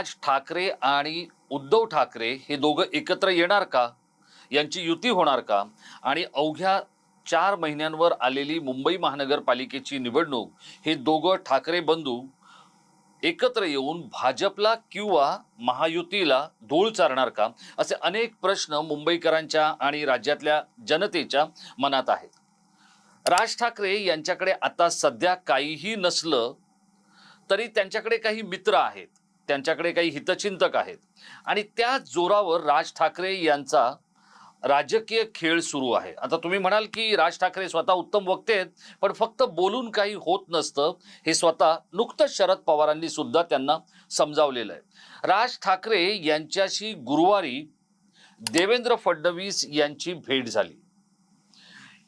राज ठाकरे आणि उद्धव ठाकरे हे दोघं एकत्र येणार का? यांची युती होणार का? आणि अवघ्या चार महिन्यांवर आलेली मुंबई महानगरपालिकेची निवडणूक हे दोघं ठाकरे बंधू एकत्र येऊन भाजपला किंवा महायुतीला धूळ चारणार का? असे अनेक प्रश्न मुंबईकरांच्या आणि राज्यातल्या जनतेच्या मनात आहेत. राज ठाकरे यांच्याकडे आता सध्या काहीही नसलं तरी त्यांच्याकडे काही मित्र आहेत. त्यांच्याकडे काही हितचिंतक आहेत. आणि त्या जोरावर राज ठाकरे यांचा राजकीय खेळ सुरू आहे. आता तुम्ही म्हणाल की राज ठाकरे स्वतः उत्तम वक्ते आहेत पण फक्त बोलून काही होत नसतं हे स्वतः नुकतंच शरद पवारांनी सुद्धा त्यांना समजावलेलं आहे. राज ठाकरे यांच्याशी गुरुवारी देवेंद्र फडणवीस यांची भेट झाली.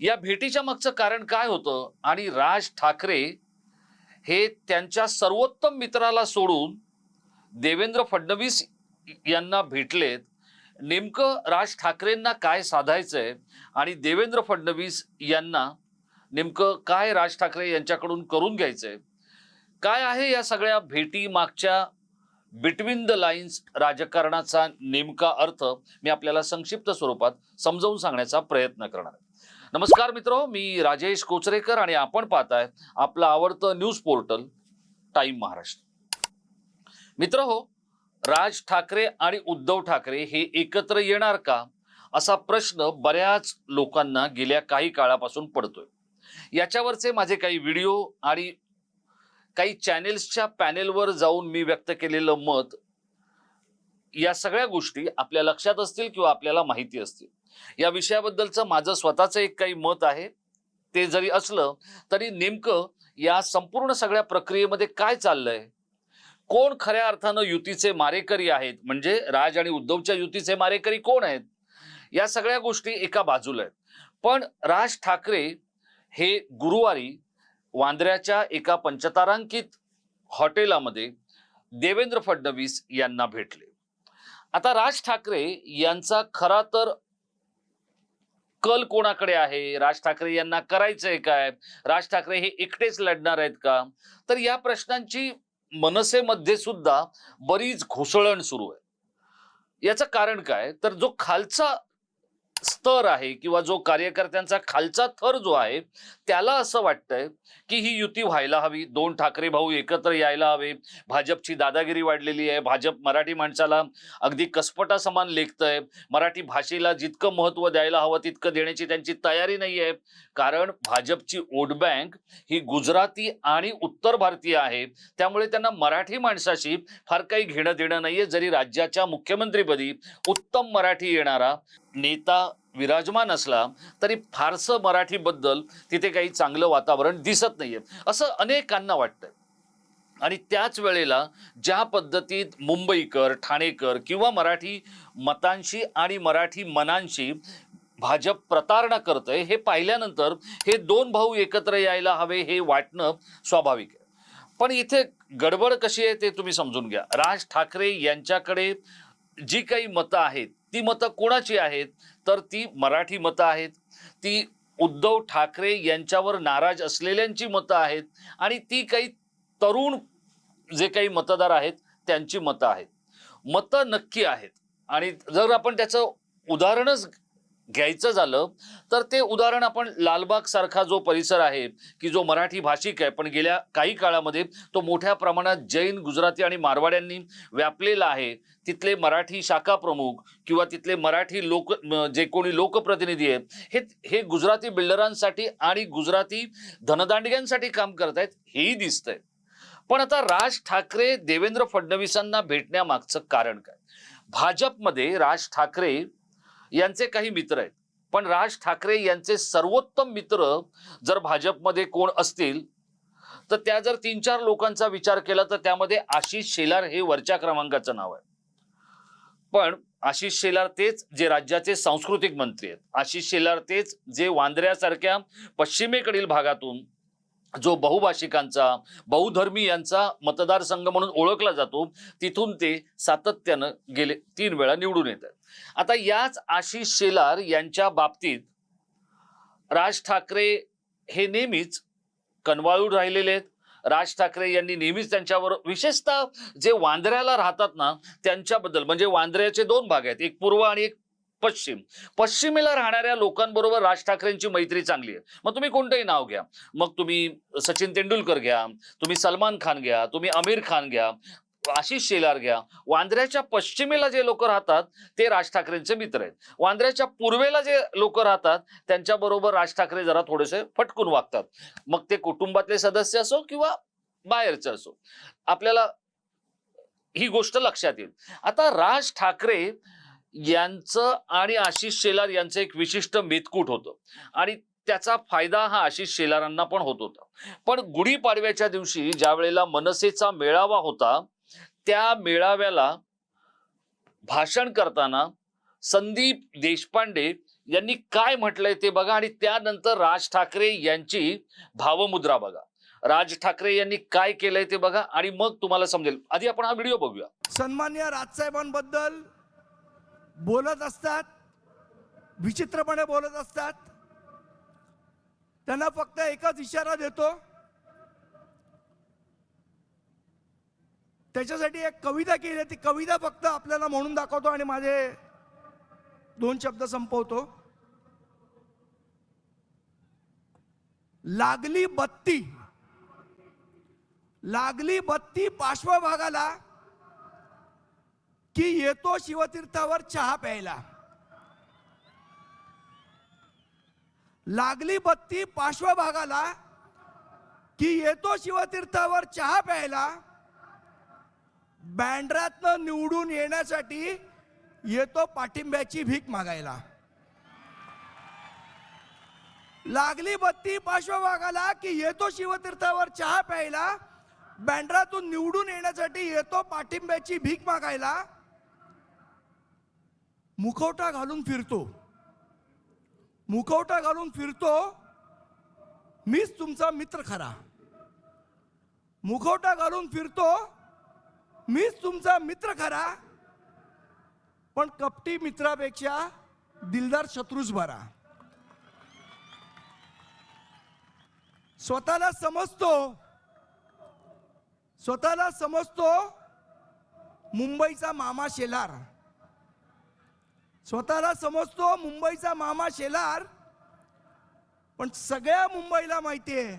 या भेटीच्या मागचं कारण काय होतं? आणि राज ठाकरे हे त्यांच्या सर्वोत्तम मित्राला सोडून देवेंद्र फडणवीस यांना भेटलेत. नेमकं राज ठाकरेंना काय साधायचंय आणि देवेंद्र फडणवीस यांना नेमकं काय राज ठाकरे यांच्याकडून करून घ्यायचंय? काय आहे या सगळ्या भेटी मागच्या बिटवीन द लाईन्स राजकारणाचा नेमका अर्थ? मी आपल्याला संक्षिप्त स्वरूपात समजावून सांगण्याचा प्रयत्न करणार नमस्कार मित्र मी राजेश कोचरेकर आणि आपण पाहताय आपलं आवडतं न्यूज पोर्टल टाईम महाराष्ट्र. मित्र हो राज ठाकरे आणि उद्धव ठाकरे हे एकत्र येणार का? असा प्रश्न बऱ्याच लोकांना गेल्या काही काळापासून पडतोय. याच्यावरचे माझे काही व्हिडिओ आणि काही चॅनेल्सच्या पॅनेलवर जाऊन मी व्यक्त केलेलं मत या सगळ्या गोष्टी आपल्या लक्षात असतील किंवा आपल्याला माहिती असतील. या विषयाबद्दलचं माझं स्वतःचं एक काही मत आहे. ते जरी असलं तरी नेमकं या संपूर्ण सगळ्या प्रक्रियेमध्ये काय चाललंय? कोण खऱ्या अर्थानं युतीचे मारेकरी आहेत? म्हणजे राज आणि उद्धवच्या युतीचे मारेकरी कोण आहेत? या सगळ्या गोष्टी एका बाजूला आहेत. पण राज ठाकरे हे गुरुवारी वांद्र्याच्या एका पंचतारांकित हॉटेलामध्ये देवेंद्र फडणवीस यांना भेटले. आता राज ठाकरे यांचा खरा तर कल कोणाकडे आहे? राज ठाकरे यांना करायचंय काय? राज ठाकरे हे एकटेच लढणार आहेत का? तर या प्रश्नांची मनसेमध्ये सुद्धा बरीच घुसळण सुरू आहे. याचं कारण काय? तर जो खालचा स्तर आहे किंवा जो कार्यकर्त्यांचा खालचा थर जो आहे त्याला असं वाटतंय की ही युती व्हायला हवी. दोन ठाकरे भाऊ एकत्र यायला हवे. भाजपची दादागिरी वाढलेली आहे. भाजप मराठी माणसाला अगदी कसपटा समान लेखतंय. मराठी भाषेला जितकं महत्त्व द्यायला हवं तितकं देण्याची त्यांची तयारी नाही आहे. कारण भाजपची वोट बँक ही गुजराती आणि उत्तर भारतीय आहे. त्यामुळे त्यांना मराठी माणसाशी फार काही घेणं देणं नाहीये. जरी राज्याच्या मुख्यमंत्रीपदी उत्तम मराठी येणारा नेता विराजमान असला तरी फारसं मराठीबद्दल तिथे काही चांगलं वातावरण दिसत नाहीये. असं अनेकांना वाटतंय. आणि त्याच वेळेला ज्या पद्धतीत मुंबईकर ठाणेकर किंवा मराठी मतांशी आणि मराठी मनांशी भाजप प्रतारणा करतंय हे पाहिल्यानंतर हे दोन भाऊ एकत्र यायला हवे हे वाटणं स्वाभाविक आहे. पण इथे गडबड कशी आहे ते तुम्ही समजून घ्या. राज ठाकरे यांच्याकडे जी काही मतं आहेत ती मतं कोणाची आहेत? तर ती मराठी मतं आहेत. ती उद्धव ठाकरे यांच्यावर नाराज असलेल्यांची मतं आहेत. आणि ती काही तरुण जे काही मतदार आहेत त्यांची मतं आहेत. मतं नक्की आहेत. आणि जर आपण त्याचं उदाहरणच घ्यायचं झालं तर ते उदाहरण आपण लालबाग सारखा जो परिसर आहे की जो मराठी भाषिक आहे पण गेल्या काही काळामध्ये तो मोठ्या प्रमाणात जैन गुजराती आणि मारवाड्यांनी व्यापलेला आहे. तिथले मराठी शाखा प्रमुख किंवा तिथले मराठी लोक जे कोणी लोकप्रतिनिधी आहेत हे हे गुजराती बिल्डरांसाठी आणि गुजराती धनदांडग्यांसाठी काम करत आहेत हेही दिसतंय. पण आता राज ठाकरे देवेंद्र फडणवीसांना भेटण्यामागचं कारण काय? भाजपमध्ये राज ठाकरे यांचे काही मित्र आहेत. पण राज ठाकरे यांचे सर्वोत्तम मित्र जर भाजपमध्ये कोण असतील तर त्या जर तीन चार लोकांचा विचार केला तर त्यामध्ये आशिष शेलार हे वरच्या क्रमांकाचं नाव आहे. पण आशिष शेलार तेच जे राज्याचे सांस्कृतिक मंत्री आहेत. आशिष शेलार तेच जे वांद्र्यासारख्या पश्चिमेकडील भागातून जो बहुभाषिकांचा बहुधर्मी यांचा मतदारसंघ म्हणून ओळखला जातो तिथून ते सातत्यानं गेले तीन वेळा निवडून येतात. आता याच आशिष शेलार यांच्या बाबतीत राज ठाकरे हे नेहमीच कनवाळून राहिलेले आहेत. राज ठाकरे यांनी नेहमीच त्यांच्यावर विशेषतः जे वांद्र्याला राहतात ना त्यांच्याबद्दल म्हणजे वांद्र्याचे दोन भाग आहेत. एक पूर्व आणि एक पश्चिम. पश्चिमेला राहणाऱ्या लोकांबरोबर राज ठाकरेंची मैत्री चांगली आहे. मग तुम्ही कोणतंही नाव घ्या. मग तुम्ही सचिन तेंडुलकर घ्या तुम्ही सलमान खान घ्या तुम्ही आमिर खान घ्या आशिष शेलार घ्या. वांद्र्याच्या पश्चिमेला जे लोक राहतात ते राज ठाकरेंचे मित्र आहेत. वांद्र्याच्या पूर्वेला जे लोक राहतात त्यांच्याबरोबर राज ठाकरे जरा थोडेसे फटकून वागतात. मग ते कुटुंबातले सदस्य असो किंवा बाहेरचे असो. आपल्याला ही गोष्ट लक्षात येईल. आता राज ठाकरे यांचं आणि आशिष शेलार यांचं एक विशिष्ट मेतकूट होतं. आणि त्याचा फायदा हा आशिष शेलारांना पण होत होता. पण गुढीपाडव्याच्या दिवशी ज्या वेळेला मनसेचा मेळावा होता त्या मेळाव्याला भाषण करताना संदीप देशपांडे यांनी काय म्हटलंय ते बघा आणि त्यानंतर राज ठाकरे यांची भावमुद्रा बघा. राज ठाकरे यांनी काय केलंय ते बघा आणि मग तुम्हाला समजेल. आधी आपण हा व्हिडिओ बघूया. सन्मान्य राजसाहेबांबद्दल बोलत असतात विचित्रपणे बोलत असतात. त्यांना फक्त एकच इशारा देतो. त्याच्यासाठी एक कविता केली आहे, ती कविता फक्त आपल्याला म्हणून दाखवतो आणि माझे दोन शब्द संपवतो. लागली बत्ती. लागली बत्ती पार्श्वभागाला की येतो शिवतीर्थावर चहा प्यायला. लागली बत्ती पार्श्वभागाला की येतो शिवतीर्थावर चहा प्यायला बँड्रातनं निवडून येण्यासाठी येतो पाठिंब्याची भीक मागायला. लागली बत्ती पार्श्वभागाला की येतो शिवतीर्थावर चहा प्यायला बँड्रातून निवडून येण्यासाठी येतो पाठिंब्याची भीक मागायला मुखवटा घालून फिरतो. मुखवटा घालून फिरतो मीच तुमचा मित्र खरा. मुखवटा घालून फिरतो मीच तुमचा मित्र खरा. पण कपटी मित्रापेक्षा दिलदार शत्रूच बरा. स्वतःला समजतो स्वतःला समजतो मुंबईचा मामा शेलार. स्वतःला समजतो मुंबईचा मामा शेलार. पण सगळ्या मुंबईला माहिती आहे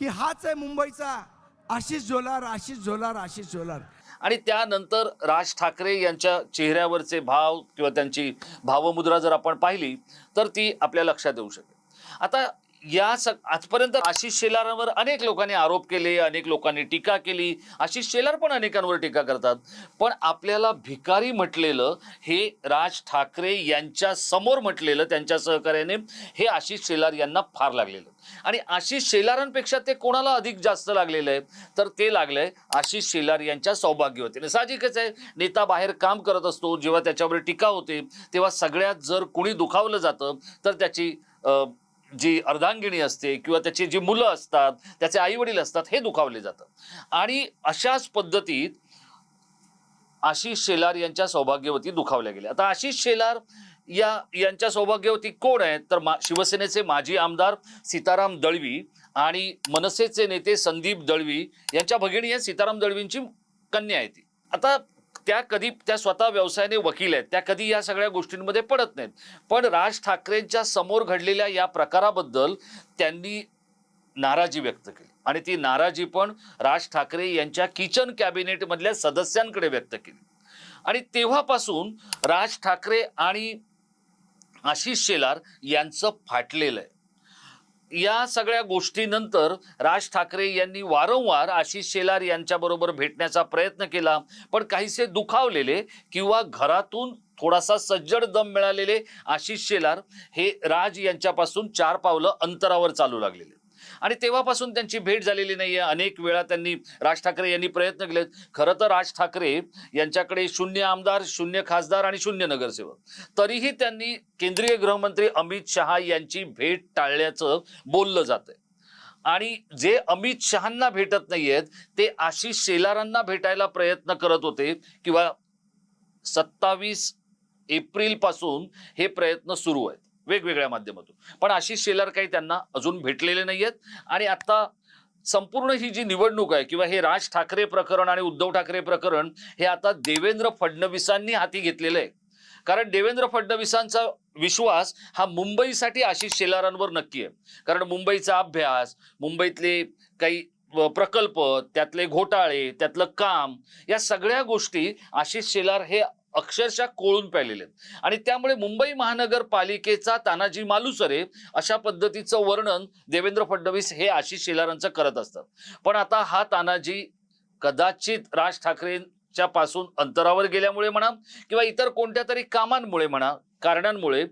की हाच आहे मुंबईचा आशिष झोलार आशिष झोलार आशिष झोलार. आणि त्यानंतर राज ठाकरे यांच्या चेहऱ्यावरचे भाव किंवा त्यांची भावमुद्रा जर आपण पाहिली तर ती आपल्या लक्षात येऊ शकेल. आता या स आजपर्यंत आशिष शेलारांवर अनेक लोकांनी आरोप केले अनेक लोकांनी टीका केली. आशिष शेलार पण अनेकांवर टीका करतात. पण आपल्याला भिकारी म्हटलेलं हे राज ठाकरे यांच्या समोर म्हटलेलं त्यांच्या सहकार्याने हे आशिष शेलार यांना फार लागलेलं. आणि आशिष शेलारांपेक्षा ते कोणाला अधिक जास्त लागलेलं आहे? तर ते लागलंय आशिष शेलार यांच्या सौभाग्यवतीने. साहजिकच आहे नेता बाहेर काम करत असतो जेव्हा त्याच्यावर टीका होते तेव्हा सगळ्यात जर कुणी दुखावलं जातं तर त्याची जी अर्धांगिणी असते किंवा त्याची जी मुलं असतात त्याचे आई वडील असतात हे दुखावले जातात आणि अशाच पद्धतीत आशिष शेलार यांच्या सौभाग्यवती दुखावल्या गेल्या. आता आशिष शेलार या यांच्या सौभाग्यवती कोण आहेत? तर मा शिवसेनेचे माजी आमदार सीताराम दळवी आणि मनसेचे नेते संदीप दळवी यांच्या भगिनी आहेत. सीताराम दळवींची कन्या आहे ती. आता त्या कधी त्या स्वतः व्यवसायाने वकील आहेत त्या कधी या सगळ्या गोष्टींमध्ये पडत नाहीत. पण राज ठाकरेंच्या समोर घडलेल्या या प्रकाराबद्दल त्यांनी नाराजी व्यक्त केली. आणि ती नाराजी पण राज ठाकरे यांच्या किचन कॅबिनेटमधल्या सदस्यांकडे व्यक्त केली. आणि तेव्हापासून राज ठाकरे आणि आशिष शेलार यांचं फाटलेलं आहे. या सगळ्या गोष्टीनंतर राज ठाकरे यांनी वारंवार आशिष शेलार यांच्याबरोबर भेटण्याचा प्रयत्न केला पण काहीसे दुखावलेले किंवा घरातून थोडासा सज्जड दम मिळालेले आशिष शेलार हे राज यांच्यापासून चार पावलं अंतरावर चालू लागलेले. आणि तेव्हापासून त्यांची भेट झालेली नाहीये. अनेक वेळा त्यांनी राज ठाकरे यांनी प्रयत्न केलेत. खरं तर राज ठाकरे यांच्याकडे शून्य आमदार शून्य खासदार आणि शून्य नगरसेवक. तरीही त्यांनी केंद्रीय गृहमंत्री अमित शहा यांची भेट टाळल्याचं बोललं जातंय. आणि जे अमित शहांना भेटत नाहीयेत ते आशिष शेलारांना भेटायला प्रयत्न करत होते किंवा सत्तावीस एप्रिलपासून हे प्रयत्न सुरू आहेत. वेगवेगळ्या माध्यमातून. पण आशिष शेलार काही त्यांना अजून भेटलेले नाही आहेत आणि आता संपूर्ण ही जी निवडणूक आहे किंवा हे राज ठाकरे प्रकरण आणि उद्धव ठाकरे प्रकरण हे आता देवेंद्र फडणवीसांनी हाती घेतलेलं आहे. कारण देवेंद्र फडणवीसांचा विश्वास हा मुंबईसाठी आशिष शेलारांवर नक्की आहे. कारण मुंबईचा अभ्यास मुंबईतले काही प्रकल्प त्यातले घोटाळे त्यातलं काम या सगळ्या गोष्टी आशिष शेलार हे अक्षरशः कोळून पाहिलेले आहेत आणि त्यामुळे मुंबई महानगरपालिकेचा तानाजी मालुसरे अशा पद्धतीचं वर्णन देवेंद्र फडणवीस हे आशिष शेलारांचं करत असतात पण आता हा तानाजी कदाचित राज ठाकरेंच्या पासून अंतरावर गेल्यामुळे म्हणा किंवा इतर कोणत्या तरी कामांमुळे म्हणा कारणांमुळे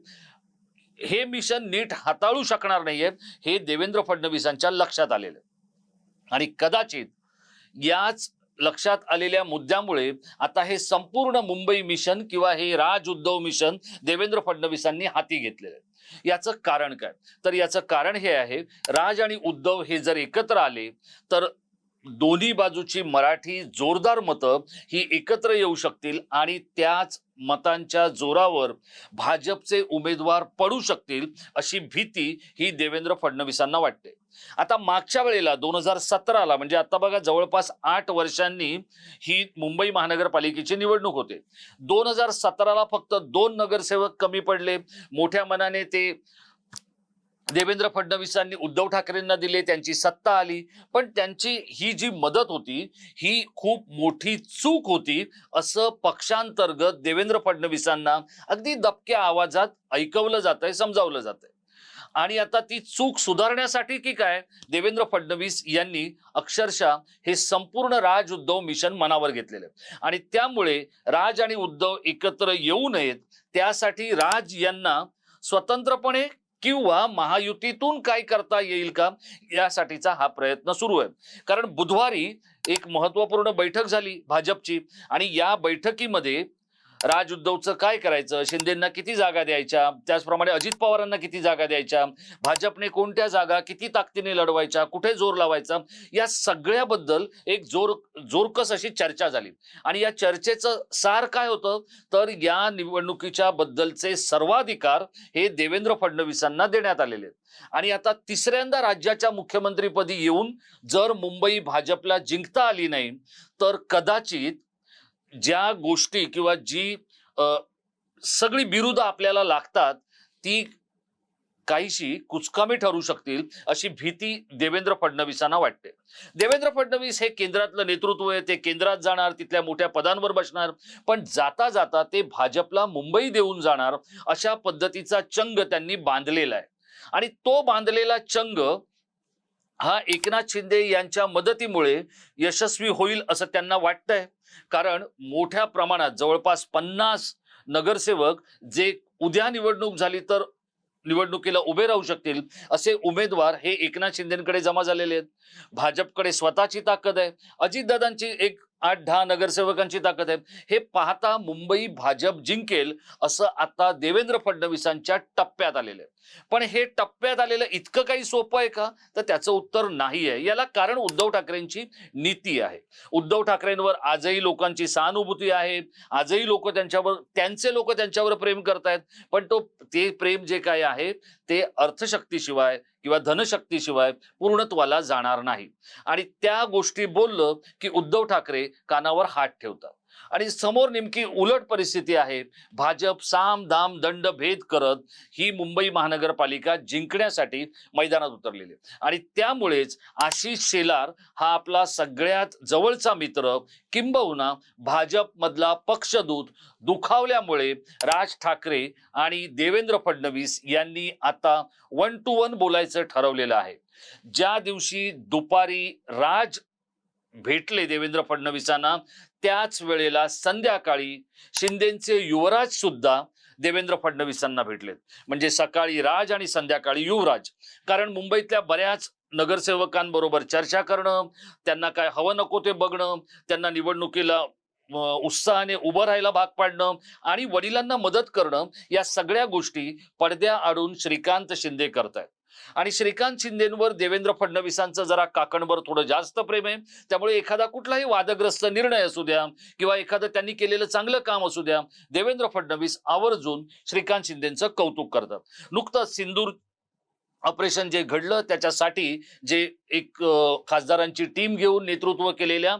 हे मिशन नीट हाताळू शकणार नाहीये हे देवेंद्र फडणवीसांच्या लक्षात आलेलं आहे. आणि कदाचित याच लक्षात आलेल्या मुद्द्यामुळे आता हे संपूर्ण मुंबई मिशन किंवा हे राज उद्धव मिशन देवेंद्र फडणवीसांनी हाती घेतलेलं आहे. याचं कारण काय? तर याचं कारण हे आहे राज आणि उद्धव हे जर एकत्र आले तर दोन्ही बाजूची मराठी जोरदार मतं ही एकत्र येऊ शकतील आणि त्याच मतांच्या जोरावर भाजपचे उमेदवार पडू शकतील अशी भीती ही देवेंद्र फडणवीसांना वाटते. आता मागच्या वेळेला दोन हजार सतराला म्हणजे आता बघा जवळपास आठ वर्षांनी ही मुंबई महानगरपालिकेची निवडणूक होते. दोन हजार सतराला फक्त दोन नगरसेवक कमी पडले. मोठ्या मनाने ते देवेंद्र फडणवीसांनी उद्धव ठाकरेंना दिले त्यांची सत्ता आली. पण त्यांची ही जी मदत होती ही खूप मोठी चूक होती असं पक्षांतर्गत देवेंद्र फडणवीसांना अगदी दबक्या आवाजात ऐकवलं जात आहे समजावलं जात आहे आणि आता ती चूक सुधारण्यासाठी की काय? देवेंद्र फडणवीस यांनी अक्षरशः हे संपूर्ण राज उद्धव मिशन मनावर घेतलेलं आहे. आणि त्यामुळे राज आणि उद्धव एकत्र येऊ नयेत त्यासाठी राज यांना स्वतंत्रपणे किंवा महायुतीतून काय करता येईल का यासाठीचा हा प्रयत्न सुरू आहे. कारण बुधवारी एक महत्त्वपूर्ण बैठक झाली भाजपची आणि या बैठकीमध्ये राज उद्धवचं काय करायचं? शिंदेंना किती जागा द्यायच्या? त्याचप्रमाणे अजित पवारांना किती जागा द्यायच्या? भाजपने कोणत्या जागा किती ताकदीने लढवायच्या? कुठे जोर लावायचा? या सगळ्याबद्दल एक जोर जोरकस अशी चर्चा झाली. आणि या चर्चेचं सार काय होतं? तर या निवडणुकीच्या बद्दलचे सर्वाधिकार हे देवेंद्र फडणवीसांना देण्यात आलेले आहेत. आणि आता तिसऱ्यांदा राज्याच्या मुख्यमंत्रीपदी येऊन जर मुंबई भाजपला जिंकता आली नाही तर कदाचित ज्या गोष्टी किंवा जी सगळी बिरुद आपल्याला लागतात ती काहीशी कुचकामी ठरू शकतील अशी भीती देवेंद्र फडणवीसांना वाटते. देवेंद्र फडणवीस हे केंद्रातलं नेतृत्व आहे ते केंद्रात जाणार तिथल्या मोठ्या पदांवर बसणार पण जाता जाता ते भाजपला मुंबई देऊन जाणार अशा पद्धतीचा चंग त्यांनी बांधलेला आहे. आणि तो बांधलेला चंग हा एकनाथ शिंदे यांच्या मदतीमुळे यशस्वी होईल असं त्यांना वाटतंय. कारण मोठ्या प्रमाणात जवळपास पन्नास नगरसेवक जे उद्या निवडणूक झाली तर निवडणुकीला उभे राहू शकतील असे उमेदवार हे एकनाथ शिंदेकडे जमा झालेले आहेत. भाजपकडे स्वतःची ताकद आहे. अजितदादांची एक आठ दहा नगरसेवकांची ताकद आहे. हे पाहता मुंबई भाजप जिंकेल असं आता देवेंद्र फडणवीसांच्या टप्प्यात आलेलं आहे. पण हे टप्प्यात आलेलं इतकं काही सोपं आहे का? तर त्याचं उत्तर नाही आहे. याला कारण उद्धव ठाकरेंची नीती आहे. उद्धव ठाकरेंवर आजही लोकांची सहानुभूती आहे. आजही लोक त्यांच्यावर त्यांचे लोक त्यांच्यावर प्रेम करतायत. पण तो ते प्रेम जे काय आहे ते अर्थशक्तीशिवाय किंवा धनशक्तीशिवाय पूर्णत्वाला जाणार नाही. आणि त्या गोष्टी बोललं की उद्धव ठाकरे कानावर हात ठेवतात. आणि समोर नेमकी उलट परिस्थिती आहे. भाजप साम दाम दंड भेद करत ही मुंबई महानगरपालिका जिंकण्यासाठी मैदानात उतरलेली आणि त्यामुळेच आशिष शेलार हा आपला सगळ्यात जवळचा मित्र किंबहुना भाजपमधला पक्षदूत दुखावल्यामुळे राज ठाकरे आणि देवेंद्र फडणवीस यांनी आता वन टू वन बोलायचं ठरवलेलं आहे. ज्या दिवशी दुपारी राज भेटले देवेंद्र फडणवीसांना. त्याच वेळेला संध्याकाळी शिंदेचे युवराज सुद्धा देवेंद्र फडणवीसांना भेटलेत. म्हणजे सकाळी राज आणि संध्याकाळी युवराज. कारण मुंबईतल्या बऱ्याच नगरसेवकांबरोबर चर्चा करणं त्यांना काय हवं नको ते बघणं त्यांना निवडणुकीला उत्साहाने उभं राहायला भाग पाडणं आणि वडिलांना मदत करणं या सगळ्या गोष्टी पडद्या आडून श्रीकांत शिंदे करतायत. आणि श्रीकांत शिंदेवर देवेंद्र फडणवीसांचं जरा काकणभर थोडं जास्त प्रेम आहे. त्यामुळे एखादा कुठलाही वादग्रस्त निर्णय असू द्या किंवा एखादं त्यांनी केलेलं चांगलं काम असू द्या देवेंद्र फडणवीस आवर्जून श्रीकांत शिंदेचं कौतुक करतात. नुकतंच सिंदूर ऑपरेशन जे घडलं त्याच्यासाठी जे एक खासदारांची टीम घेऊन नेतृत्व केलेल्या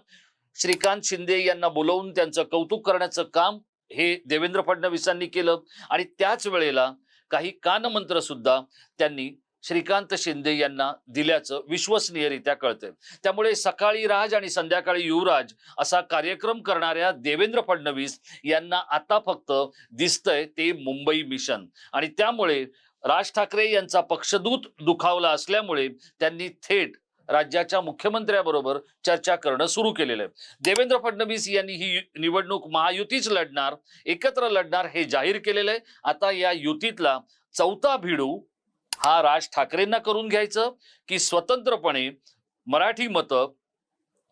श्रीकांत शिंदे यांना बोलवून त्यांचं कौतुक करण्याचं काम हे देवेंद्र फडणवीसांनी केलं. आणि त्याच वेळेला काही कानमंत्र सुद्धा त्यांनी श्रीकांत शिंदे यांना दिल्याचं विश्वसनीयरित्या कळतंय. त्यामुळे सकाळी राज आणि संध्याकाळी युवराज असा कार्यक्रम करणाऱ्या देवेंद्र फडणवीस यांना आता फक्त दिसतंय ते मुंबई मिशन. आणि त्यामुळे राज ठाकरे यांचा पक्षदूत दुखावला असल्यामुळे त्यांनी थेट राज्याच्या मुख्यमंत्र्याबरोबर चर्चा करणं सुरू केलेलं आहे. देवेंद्र फडणवीस यांनी ही निवडणूक महायुतीच लढणार एकत्र लढणार हे जाहीर केलेलं आहे. आता या युतीतला चौथा भिडू हा राज ठाकरेंना करून घ्यायचं की स्वतंत्रपणे मराठी मतं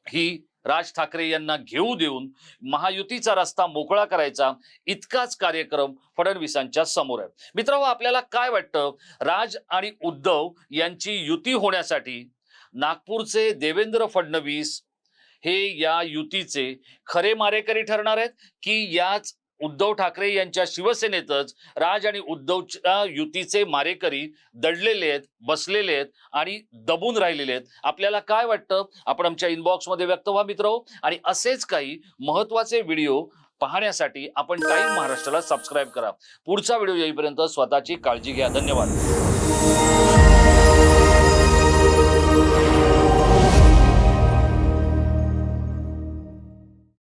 ही राज ठाकरे यांना घेऊ देऊन महायुतीचा रस्ता मोकळा करायचा इतकाच कार्यक्रम फडणवीसांच्या समोर आहे. मित्रांनो आपल्याला काय वाटतं? राज आणि उद्धव यांची युती होण्यासाठी नागपूरचे देवेंद्र फडणवीस हे या युतीचे खरे मारेकरी ठरणार आहेत की याच उद्धव ठाकरे यांच्या शिवसेनेतच राज आणि उद्धवच्या युतीचे मारेकरी दडलेले आहेत बसलेले आहेत आणि दबून राहिलेले आहेत. आपल्याला काय वाटतं? आपण आमच्या इनबॉक्समध्ये व्यक्त व्हा मित्र. आणि असेच काही महत्त्वाचे व्हिडिओ पाहण्यासाठी आपण टाईम महाराष्ट्राला सबस्क्राईब करा. पुढचा व्हिडिओ येईपर्यंत स्वतःची काळजी घ्या. धन्यवाद.